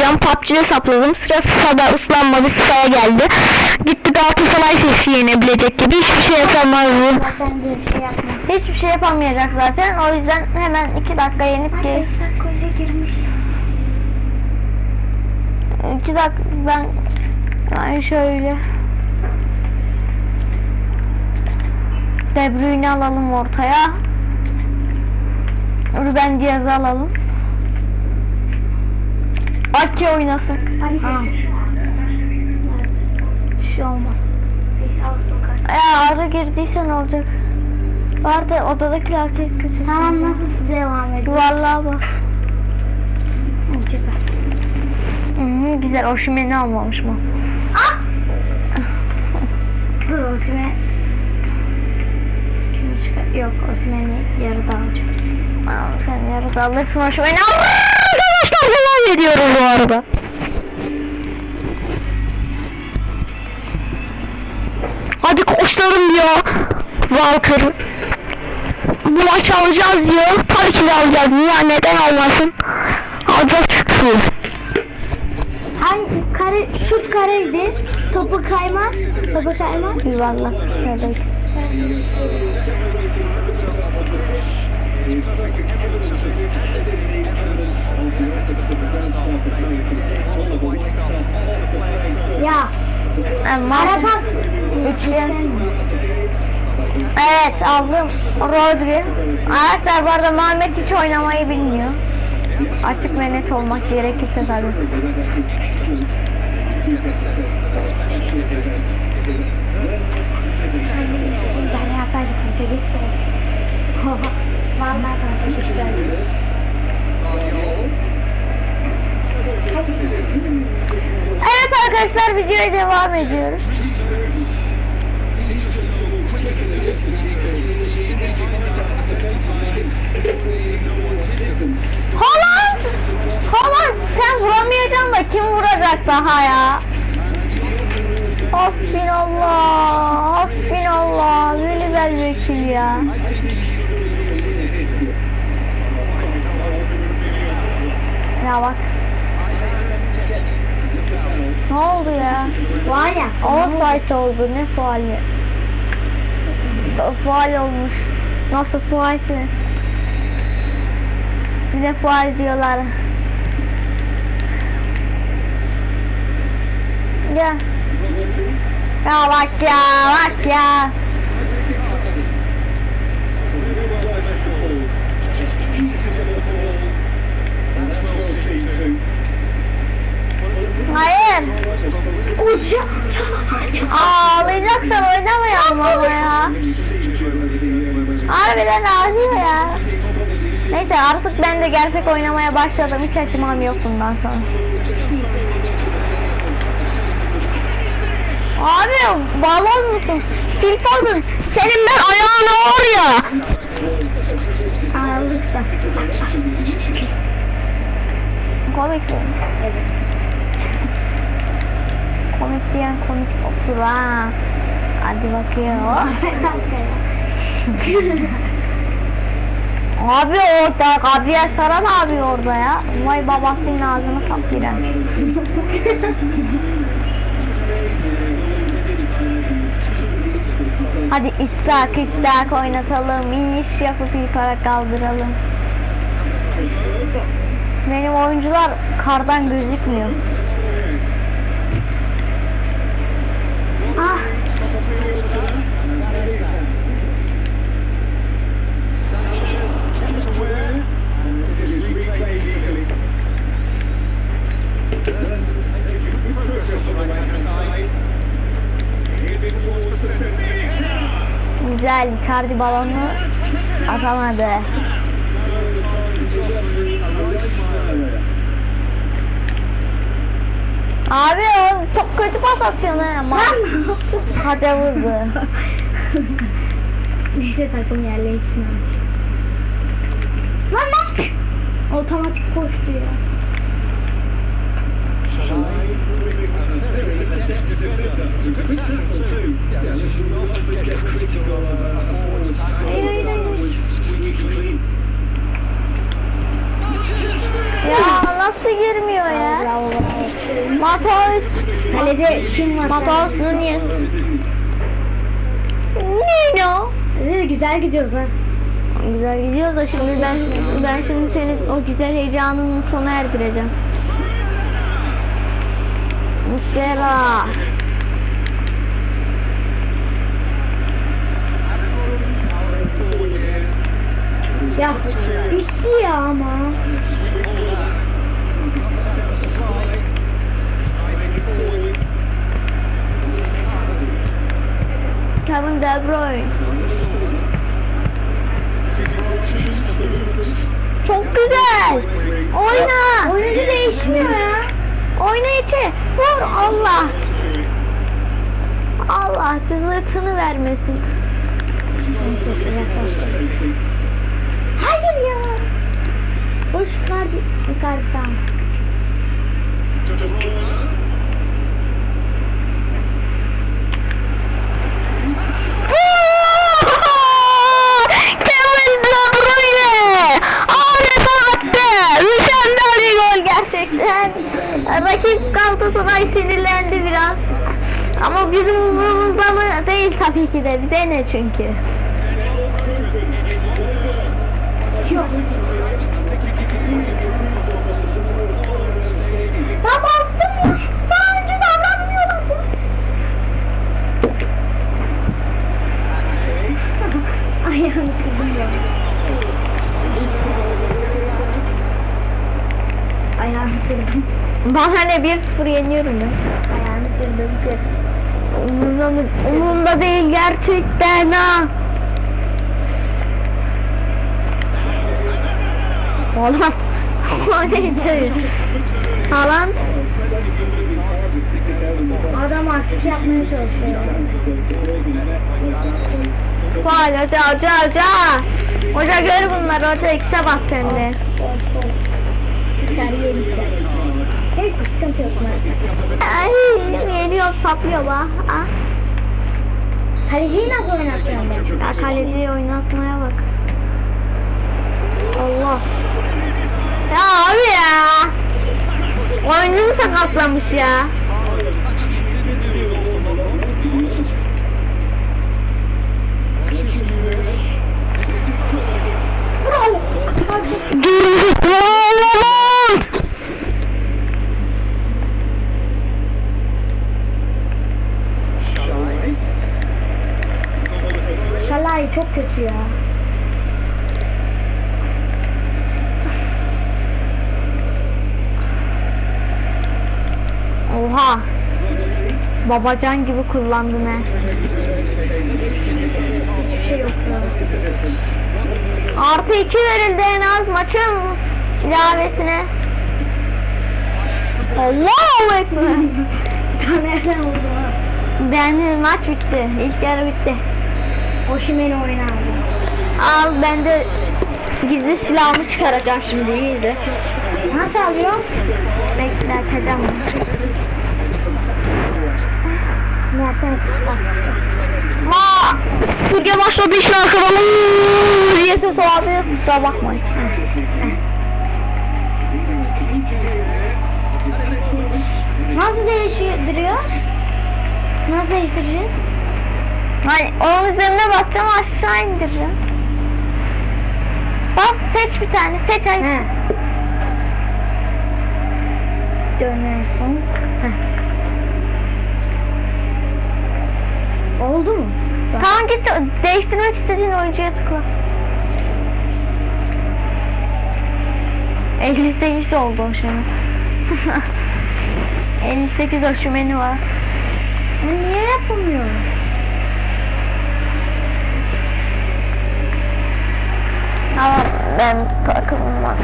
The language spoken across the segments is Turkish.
saplayacağım. PUBG'ye sapladım. Sıra FIFA'da ıslanmadı. FIFA'ya geldi. Gitti Galatasaray sesi yenebilecek gibi. Hiçbir şey yapamazdı. Şey. Hiçbir şey yapamayacak zaten. O yüzden hemen 2 dakika yenip girmiş. 2 dakika ben ben şöyle De Bruyne alalım ortaya. Ruben Diaz'ı alalım. Ake oynasın. Hadi. Bir şey olmaz. Ya arı girdiyse ne olacak? Vardı odadakiler kesin. Tamam nasıl devam ediyor? Vallahi bak. Güzel. -hı, güzel. Oşimen'i almamış mı? Ah! Dur çıkar? Yok Osman'ı yarıda alacak. Aa, sen yarıda alırsın Oşimen'i. Allah! Ediyoruz bu arada. Hadi koçlarım diyor. Walker. Bu maçı alacağız diyor. Tabii ki de alacağız. Niye? Neden almasın? Alacağız çünkü. Hangi kare, şut kareydi. Topu kaymaz. Topu kaymaz. Yuvarlak. Evet. is perfect evidence of this, and indeed evidence Ya. Üçgen. Evet aldım. Rodri. Arkadaşlar bu arada Muhammed hiç oynamayı bilmiyor. Açık ve net olmak gerekirse yapaydım. Çocuk Vallahi Evet arkadaşlar videoya devam ediyoruz. He's just so quick and elusive, Peter. He'll be in behind that defensive line before they even know what's hit them. Haaland! Haaland sen vuramayacaksın da kim vuracak daha ya? Hasbinallah, hasbinallah, Gülüzel Vekil ya. I think he's going to be the leader. Ya bak, It's a foul. Ne oldu ya? Var ya. Offside oldu, ne faali? Faal olmuş. Nasıl faalse? Bir de faal diyorlar. Ya. Ya bak ya, bak ya. Just eases him off the ball. That's well seen too. Well, it's a really Hayır. really Ağlayacaksan oynamayalım ama ya. Harbiden ağlıyor ya. Neyse artık ben de gerçek oynamaya başladım. Hiç açmam yok bundan sonra. Abi balon musun? Phil Foden senin ben ayağına var ya. Ağırlıkta. Komik mi? Evet. Komik diyen komik çoktur ha. Hadi bakayım. abi orada Gabriel Saran abi orada ya. Vay babasının ağzını sapıran. Hadi istak istak oynatalım. İyi iş yapıp yukarı kaldıralım. Benim oyuncular kardan gözükmüyor. Güzel Icardi balonu atamadı. Abi o çok kötü pas atıyorsun ha ama. Haca vurdu. Neyse takım yerleşsin. Lan lan! Otomatik koştu ya. Shalai proving a Matos. Kalede kim var? Matos Nunez. Nino. Kalede güzel gidiyoruz ha. Güzel gidiyor da şimdi ben ben şimdi senin o güzel heyecanını sona erdireceğim. Muslera. Ya bitti ya ama. Sweet ball down. Comes out the supply. Driving forward. It's Icardi. Kevin De Bruyne. On the shoulder. Looking for options for movement. Çok güzel. Oyna. Oyuncu değişmiyor ya. Oyna içi. Vur Allah. Allah cızırtını vermesin. Hayır ya. Boş ver yukarıdan. The support all over the stadium. Ya bastım ya. Daha önce davranmıyordum. Ayağını kırdım ya. Ayağını kırdım. Bana ne bir sıfır yeniyorum ben. Ayağını kırdım. kır. Umurumda, değil gerçekten ha. Oğlum. O neydi? Box. Adam asist yapmaya çalışıyor. Faal hoca hoca hoca. Hoca gör bunları hoca ikise bak sen de. Hiç sıkıntı yok. Ay yeniyor saplıyor la. Ah. Kaleciyi nasıl oynatacağım ben? Ya kaleciyi oynatmaya bak. Allah. Ya abi ya. Oyununu sakatlamış ya. Haaland actually Babacan gibi kullandın he. Artı iki verildi en az maçın ilavesine. Allahu Ekber. Tanerden oldu. Beğendim maç bitti. İlk yarı bitti. Oşimen'i oynardı. Al ben de gizli silahımı çıkaracağım şimdi iyi de. Nasıl alıyor? Bekle açacağım. Ma! Türkiye başladı işin arkadan. Uuu diye ses olabilir. Kusura bakmayın. Nasıl değiştiriyor? Nasıl değiştireceğiz? Hani onun üzerine basacağım aşağı indireceğim. Bas seç bir tane seç ay. He. Heh. Oldu mu? Tamam git değiştirmek istediğin oyuncuya tıkla. 58 oldu o şimdi. 58 oşumeni var. Ya niye yapamıyor? Ama ben takımım var.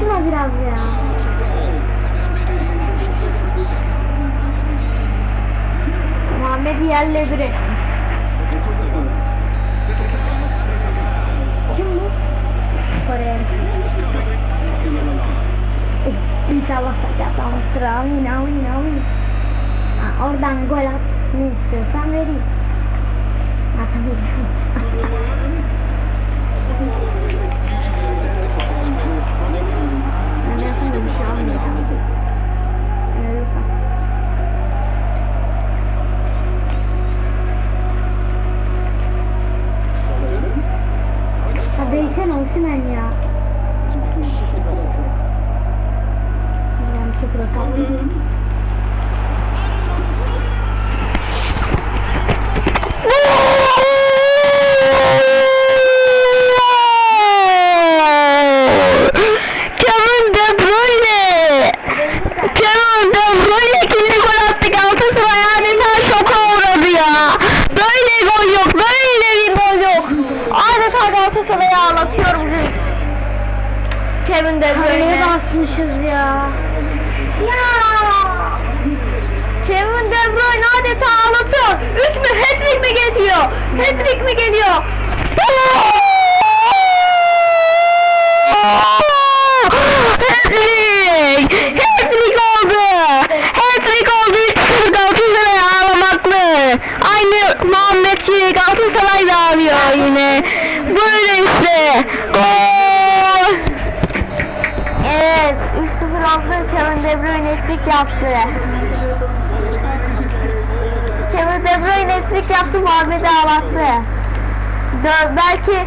Konuşsana biraz ya. Muhammed yerle bir. Kim bu? Koreyan. İnşallah sakatlamıştır. Amin amin amin. Ha, oradan gol at. Ne istiyorsan vereyim. Ha, tabii. Basmışız ya. Ya. Kevin De Bruyne adeta ağlatıyor. Üç mü? Hat-trick mi geliyor? Hat-trick mi geliyor? Hat-trick! Hat-trick oldu! Hat-trick oldu! 3-0 Galatasaray ağlamaklı. Aynı Muhammed gibi Galatasaray da ağlıyor yine. Böyle işte. Gol! Evet, 3-0 oldu. Kevin De Bruyne hat-trick yaptı. Kevin De Bruyne hat-trick yaptı, Muhammed'i ağlattı. Belki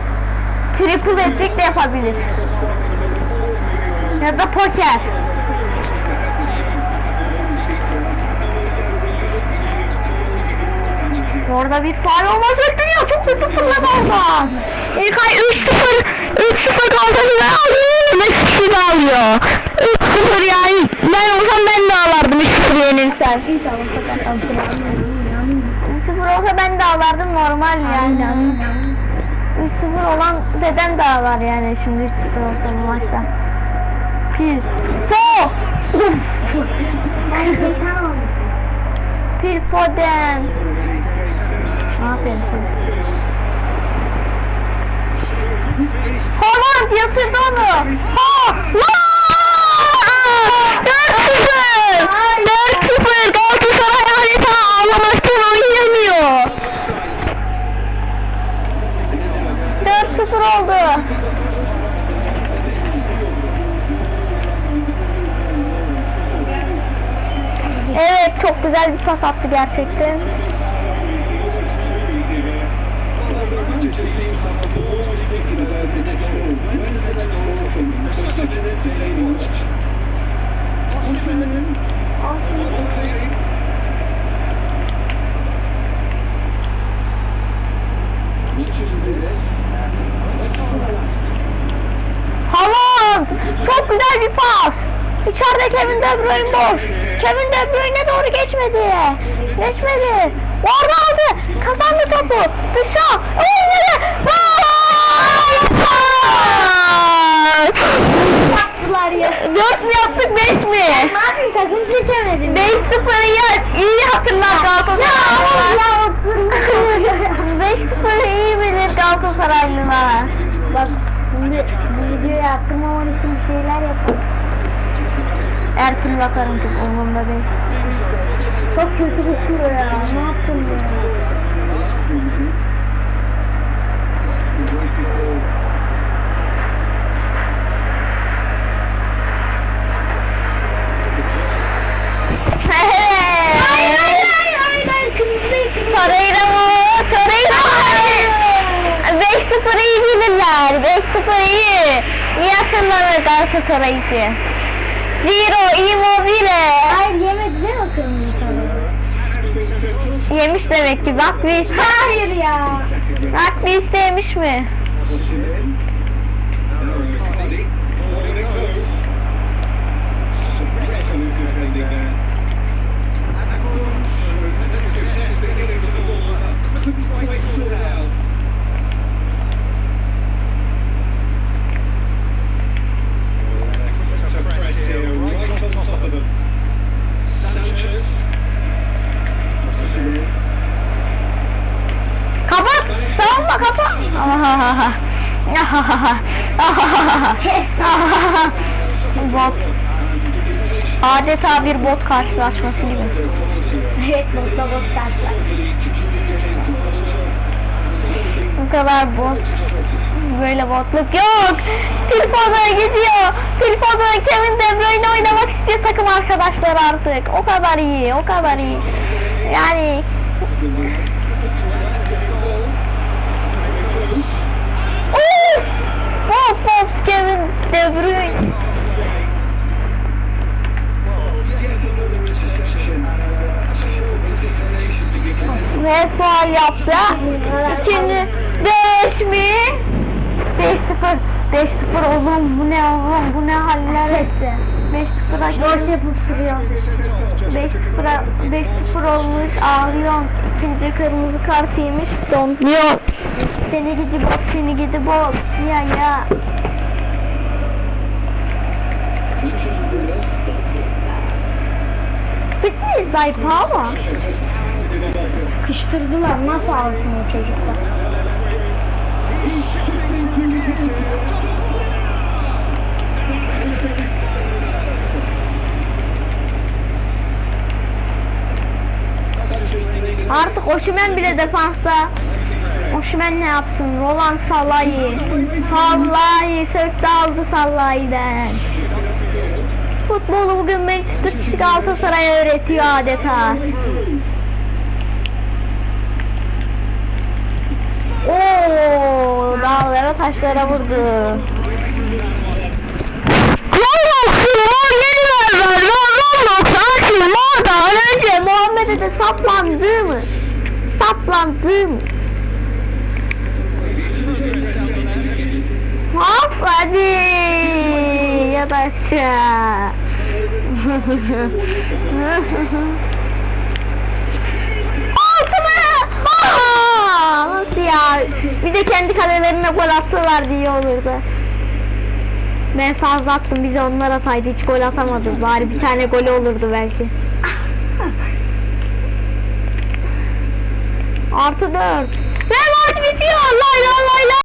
triple hat-trick de yapabilir. Ya da poker. Orada bir faal olmaz bekleniyor. Çok hızlı fırlama olmaz. İlkay 3-0 3-0 Galatasaray alıyor. Messi de alıyor. 3-0 yani. Ben olsam ben de ağlardım 3-0 yenilsen. İnşallah. Amin amin. 3-0 olsa ben de ağlardım normal yani. amin amin. 3-0 olan dedem de ağlar yani şimdi 3-0 olsa bu maçta. Pil. So. Pil Foden. Aferin sana. Haaland yatırdı onu. Haaland! 4-0! 4-0! Galatasaray adeta ağlamaktan oynayamıyor. 4-0 oldu. Evet çok güzel bir pas attı gerçekten. Güzel bir pas. İçeride Kevin De Bruyne boş. Kevin De Bruyne doğru geçmedi. Geçmedi. Orada aldı. Kazandı topu. Dışa. Yaptılar ya. 4 mü yaptık 5 mi? Ne yapayım takım seçemedim. 5-0'ı ya iyi hatırlar Galatasaray. Ya oturmuş. 5-0'ı iyi bilir Galatasaraylılar. Bak şimdi bu videoyu attırmaman için bir şeyler yapalım. Her türlü atarım çok umurumda değil. Çok kötü kokuyor ya. Ne yaptın ya? Hayır hayır hayır Torreira mı? Torreira mı? 5-0 iyi 5-0 iyi. Hatırlanır Galatasaray'ı. Zero Immobile. Hayır yemedi değil mi kırmızı? Yemiş demek ki. Bak bir. Hayır ya. Bak bir işte yemiş mi? Adeta bir bot karşılaşması gibi. Evet botla bot karşılar. Bu kadar bot. Böyle botluk yok. Pilfo'da gidiyor. Pilfo'da Kevin De Bruyne oynamak istiyor takım arkadaşları artık. O kadar iyi, o kadar iyi. Yani! Of of Kevin De Bruyne. Faal yaptı. İkinci 5 mi? 5-0. 5-0 oğlum bu ne oğlum bu ne haller etti. 5-0'a gol yapıp duruyor. 5-0'a 5-0 olmuş ağlıyor. İkinci kırmızı kart yemiş. Donluyor. Seni gidi bot seni gidi bot. Ya ya. Bitmeyiz Daypa ama. Sıkıştırdılar nasıl alsın o çocuklar. Artık Oşimen bile defansta. Oşimen ne yapsın? Roland Salahi. Salahi söktü aldı Salahi'den. Futbolu bugün Manchester City Galatasaray'a öğretiyor adeta. Oo, dağlara taşlara vurdu. Roblox önce Muhammed'e de saplandı mı? Saplandı. Hop hadi ya da aşağı. Nasıl ya? Bir de kendi kalelerine gol atsalar diye olurdu. Ben fazla attım bize onlar ataydı hiç gol atamadı. Bari bir tane golü olurdu belki. Artı dört. Ve maç bitiyor. Lay lay lay lay.